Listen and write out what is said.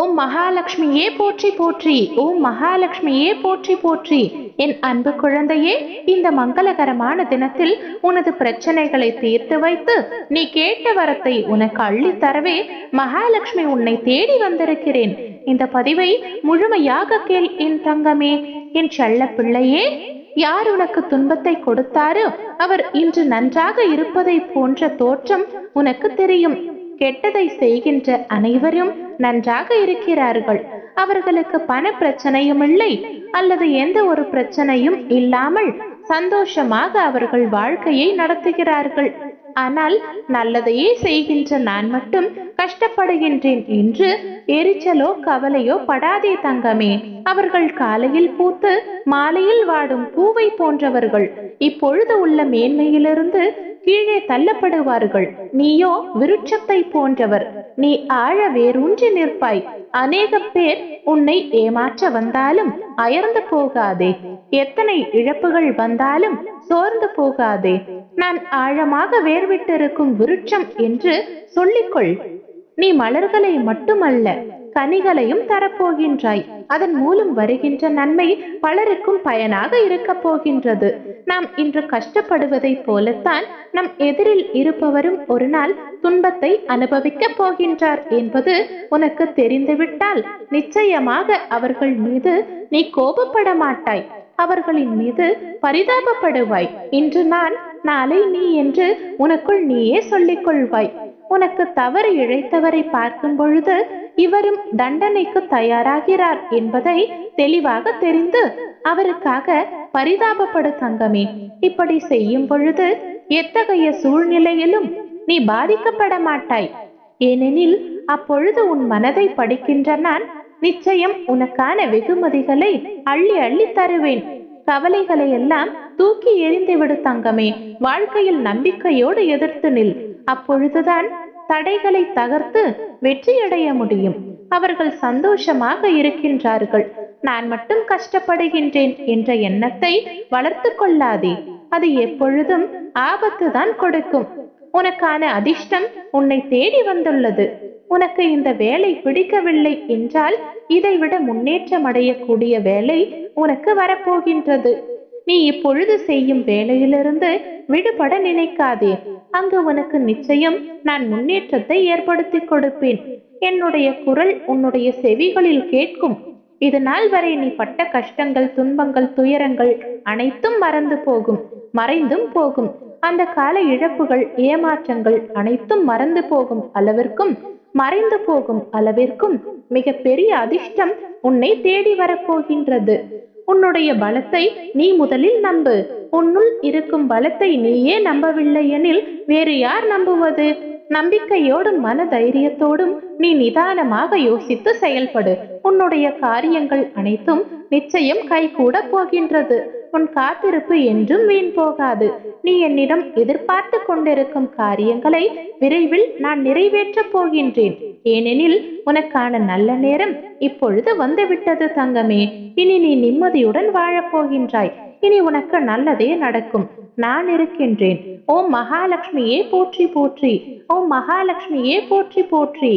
ஓம் மகாலட்சுமியே போற்றி போற்றி ஓம் மகாலட்சுமியே போற்றி போற்றி. என் அன்பு குழந்தையே இந்த மங்களகரமான தினத்தில் உனது பிரச்சனைகளை தீர்த்து வைத்து நீ கேட்ட வரத்தை உனக்கு அள்ளித் தரவே மகாலட்சுமி உன்னை தேடி வந்திருக்கிறேன். இந்த பதிவை முழுமையாக கேள் என் தங்கமே. என் செல்ல பிள்ளையே யார் உனக்கு துன்பத்தை கொடுத்தாரோ அவர் இன்று நன்றாக இருப்பதை போன்ற தோற்றம் உனக்கு தெரியும். கெட்டதை செய்கின்ற அனைவரும் நன்றாக இருக்கிறார்கள். அவர்களுக்கு பண பிரச்சனையும் இல்லை அல்லது எந்த ஒரு பிரச்சனையும் இல்லாமல் சந்தோஷமாக அவர்கள் வாழ்க்கையை நடத்துகிறார்கள். ஆனால் நல்லதையே செய்கின்ற நான் மட்டும் கஷ்டப்படுகின்றேன் என்று எரிச்சலோ கவலையோ படாதே தங்கமே. அவர்கள் காலையில் பூத்து மாலையில் வாடும் பூவை போன்றவர்கள் இப்பொழுது உள்ள மேன்மையிலிருந்து கீழே தள்ளப்படுவார்கள். நீயோ விருட்சத்தை போன்றவர். நீ ஆழ வேரூன்றி நிற்பாய். அநேக பேர் உன்னை ஏமாற்ற வந்தாலும் அயர்ந்து போகாதே. எத்தனை இழப்புகள் வந்தாலும் சோர்ந்து போகாதே. நான் ஆழமாக வேர்விட்டிருக்கும் விருட்சம் என்று சொல்லிக்கொள். நீ மலர்களை மட்டுமல்ல கனிகளையும் தரப்போகின்றாய். அதன் மூலம் வருகின்ற நன்மை பலருக்கும் பயனாக இருக்கப் போகின்றது. நாம் இன்று கஷ்டப்படுவதைப் போலத்தான் நம் எதிரில் இருப்பவரும் ஒரு நாள் துன்பத்தை அனுபவிக்க போகின்றார் என்பது உனக்கு தெரிந்துவிட்டால் நிச்சயமாக அவர்கள் மீது நீ கோபப்பட மாட்டாய். அவர்களின் மீது பரிதாபப்படுவாய். இன்று நான் நாளை நீ என்று உனக்குள் நீயே சொல்லிக் கொள்வாய். உனக்கு தவறு இழைத்தவரை பார்க்கும் பொழுது இவரும் தண்டனைக்கு தயாராகிறார் என்பதை தெளிவாக தெரிந்து அவருக்காக பரிதாபப்படு தங்கமே. இப்படி செய்யும் பொழுது எத்தகைய சூழ்நிலையிலும் நீ பாதிக்கப்பட மாட்டாய். ஏனெனில் அப்பொழுது உன் மனதை படிக்கின்ற நான் நிச்சயம் உனக்கான வெகுமதிகளை அள்ளி அள்ளி தருவேன். கவலைகளை எல்லாம் தூக்கி எறிந்துவிடு தங்கமே. வாழ்க்கையில் நம்பிக்கையோடு எதிர்த்து நில். அப்பொழுதுதான் தடைகளை தகர்த்து வெற்றியடைய முடியும். அவர்கள் சந்தோஷமாக இருக்கின்றார்கள். நான் மட்டும் கஷ்டப்படுகின்றேன் என்ற எண்ணத்தை வளர்த்து கொள்ளாதே. அது எப்பொழுதும் ஆபத்து தான் கொடுக்கும். உனக்கான அதிர்ஷ்டம் உன்னை தேடி வந்துள்ளது. உனக்கு இந்த வேலை பிடிக்கவில்லை என்றால் இதைவிட முன்னேற்றம் அடையக்கூடிய வேலை உனக்கு வரப்போகின்றது. நீ இப்பொழுது செய்யும் வேலையிலிருந்து விடுபட நினைக்காதே. அங்கு உனக்கு நிச்சயம் நான் முன்னேற்றத்தை ஏற்படுத்தி கொடுப்பேன். என்னுடைய குரல் உன்னுடைய செவிகளில் கேட்கும். இது நாள் வரை நீ பட்ட கஷ்டங்கள் துன்பங்கள் துயரங்கள் அனைத்தும் மறந்து போகும் மறைந்தும் போகும். அந்த கால இழப்புகள் ஏமாற்றங்கள் அனைத்தும் மறந்து போகும் அளவிற்கும் மறைந்து போகும் அளவிற்கும் மிக பெரிய அதிர்ஷ்டம் உன்னை தேடி வரப்போகின்றது. உன்னுடைய பலத்தை நீ முதலில் நம்பு. உன்னுள் இருக்கும் பலத்தை நீயே நம்பவில்லை எனில் வேறு யார் நம்புவது? நம்பிக்கையோடும் மன தைரியத்தோடும் நீ நிதானமாக யோசித்து செயல்படு. உன்னுடைய காரியங்கள் அனைத்தும் நிச்சயம் கைகூட போகின்றது. உன் காத்திருப்பு என்றும் வீண் போகாது. நீ என்னிடம் எதிர்பார்த்து கொண்டிருக்கும் காரியங்களை விரைவில் நான் நிறைவேற்றப் போகின்றேன். ஏனெனில் உனக்கான நல்ல நேரம் இப்பொழுது வந்துவிட்டது தங்கமே. இனி நீ நிம்மதியுடன் வாழப் போகின்றாய். இனி உனக்கு நல்லதே நடக்கும். நான் இருக்கின்றேன். ஓம் மகாலட்சுமியே போற்றி போற்றி. ஓம் மகாலட்சுமியே போற்றி போற்றி.